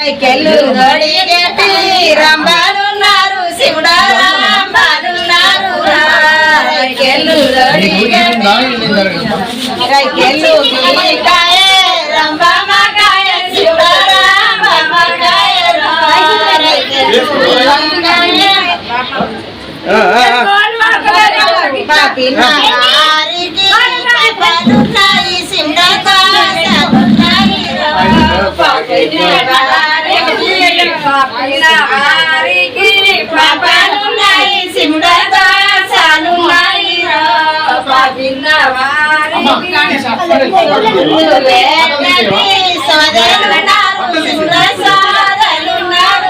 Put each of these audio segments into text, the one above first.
కెళ్ళు గడిగేటి రంబాలున్నారు శివుడా రంబాలున్నారు కెళ్ళు గడిగేటి సోదరులున్నారు శివుడా సోదరులున్నారు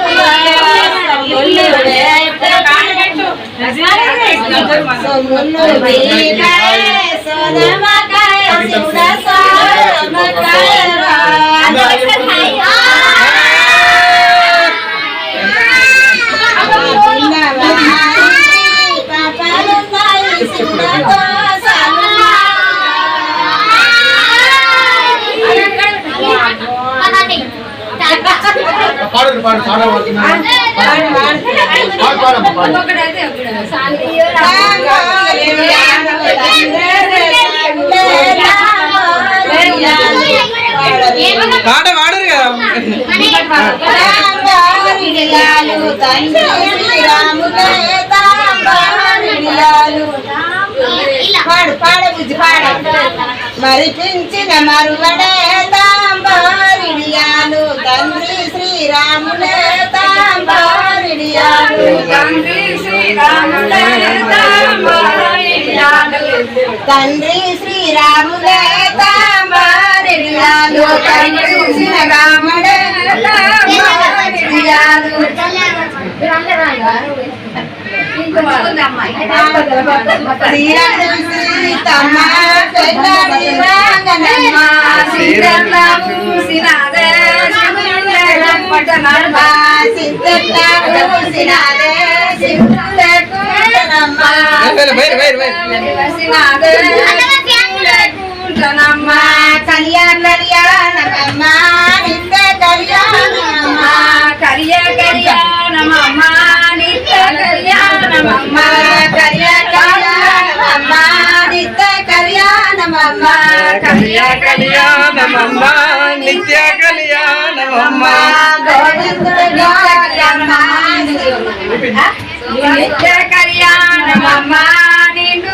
సొమ్ములు వీకాయ సోదమకాయ శివుడా సోదమకాయ పాపాలున్నాయి శివుడా పాడు పాడు పాడ పాడు పాడమ్మ పాడు పాట పాడరు కదా. పాడు పాడ బుద్ధి పాడ. మరి పెంచిన తండ్రి శ్రీరాముడే తాంబారిడియాలు తండ్రి శ్రీరాముడే తాంబారిడియాలు సిద్ధ సిద్ధ సిద్ధ కుంటనమ్మ కళ్యాణ కళ్యాణమ్మ నిత్య కళ్యాణమ్మ కళ్య కళ్యాణమ్మ నిత్య కళ్యాణమ్మ కళ్య కళ్యాణమ్మ నిత్య కళ్యాణమ్మ కళ్యా కళ్యాణమమ్మ. నిత్య కళ్యాణమమ్మ గోవిందుడు కళ్యాణమ్మ నిత్య కళ్యాణమ్మ నిండు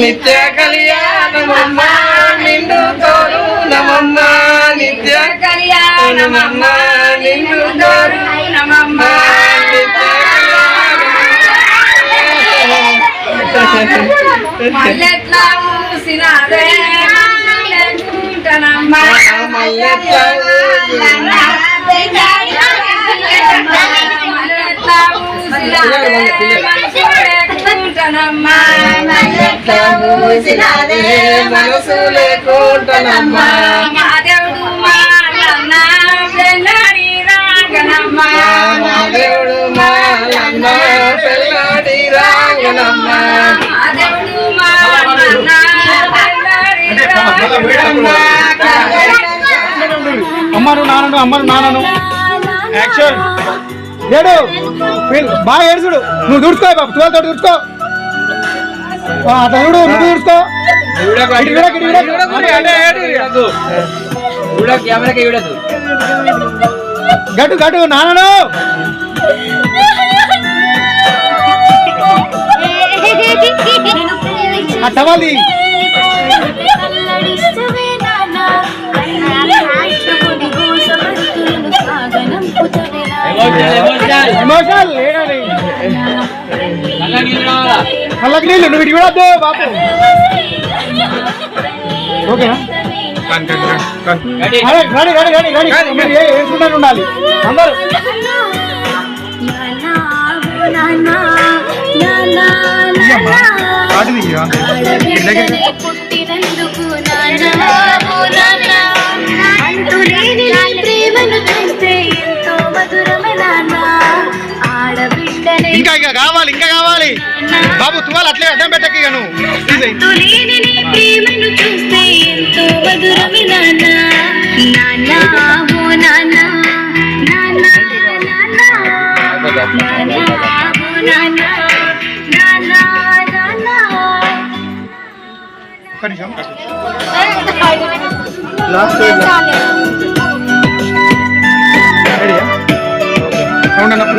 నిత్య కళ్యాణమమ్మ నిండు తోరుణమమ్మ నిత్య కళ్యాణమమ్మ నిండు తోరుణమమ్మ నిత్య మల్లెట్లా ఊసినాదే మల్లెకుంటనమ్మ మల్లెట్లా మనసు మాదేవుడు పెళ్ళాడి మా పెళ్ళాడి మాదేవుడు అమ్మను నాన్నను అమ్మను నాన్నను. యాక్షన్ ఫీల్ బాగా ఏడుచుడు నువ్వు దూడుకో బాబు. తువాల తోటి దూడుకో అట్లా చూడు నువ్వు దూడుకో గటు గటు నాన్నను. ఆ టవాలి కళ్ళకి నీళ్ళు నువ్వు ఇటు చూడద్దు బాబు ఓకేనా? ఉండాలి? అందరూ. ఇయ్యమ్మా, కాదు ఇవాళ అట్లే అడ్డం పెట్టక ఇక నువ్వు. ప్రేమను చూస్తే ఎంతో మధురమి నానా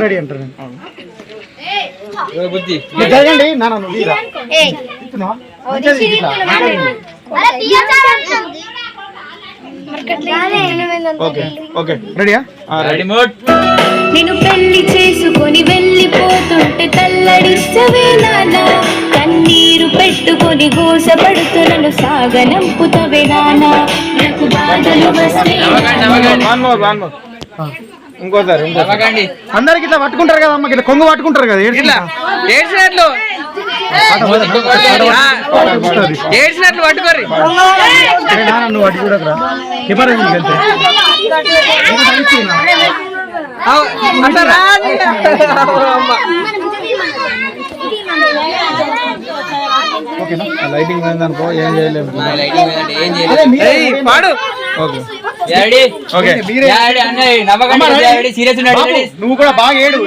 రెడీ అంటారు. బుద్ధి మీరు జరగండి. నాన్న నువ్వు తీరా ఇస్తున్నావా? మంచిగా తీయి ఇట్లా. Okay okay. రెడీయా? రెడీ. మోడ్ నేను పెళ్ళి చేసుకొని వెళ్ళిపోతుంటే తల్లడిస్తవే నానా కన్నీరు పెట్టుకొని గోసపడుతున్నను సాగనంపుతవే నానా నాకు బాధలు వస్తే ఇంకోసారి అందరికి ఇట్లా పట్టుకుంటారు కదా అమ్మకి ఇట్లా కొంగు పట్టుకుంటారు కదా ఇట్లా ఏడ్చినట్లు. ఏడ్చినట్లు పట్టుకోర్రి. నాన్న నువ్వు అటు చూడకరా కెమెరా ఉంది అంతే అవ్, అట్లా రాదు. అమ్మ. ఓకేనా లైటింగ్ పోయిందనుకో ఏం చేయలేము చేయలేదు పాడు. ఓకే. నువ్వు కూడా బాగా ఏడు.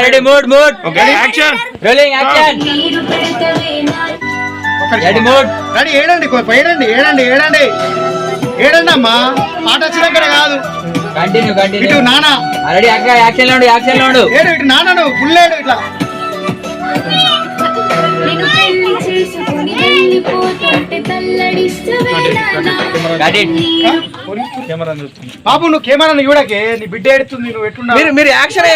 Ready mood mood. Okay. Action rolling action నానా రెడీ మూడ్. రెడీ ఏడండి కొ- ఏడండి ఏడండి ఏడండి. ఏడండి అమ్మా పాట వచ్చినాకనే కాదు. కంటిన్యూ ఇటు కంటిన్యూ నానా రెడీ అక్క యాక్షన్లో ఉండు యాక్షన్లో ఉండు. ఏడు ఇటు నాన్న నువ్వు ఫుల్ ఏడు ఇట్లా. బాబు నువ్వు కెమెరా చూడకే నీ బిడ్డ ఎడుతుంది నువ్వు ఎట్లున్నా మీరు మీరు యాక్షన్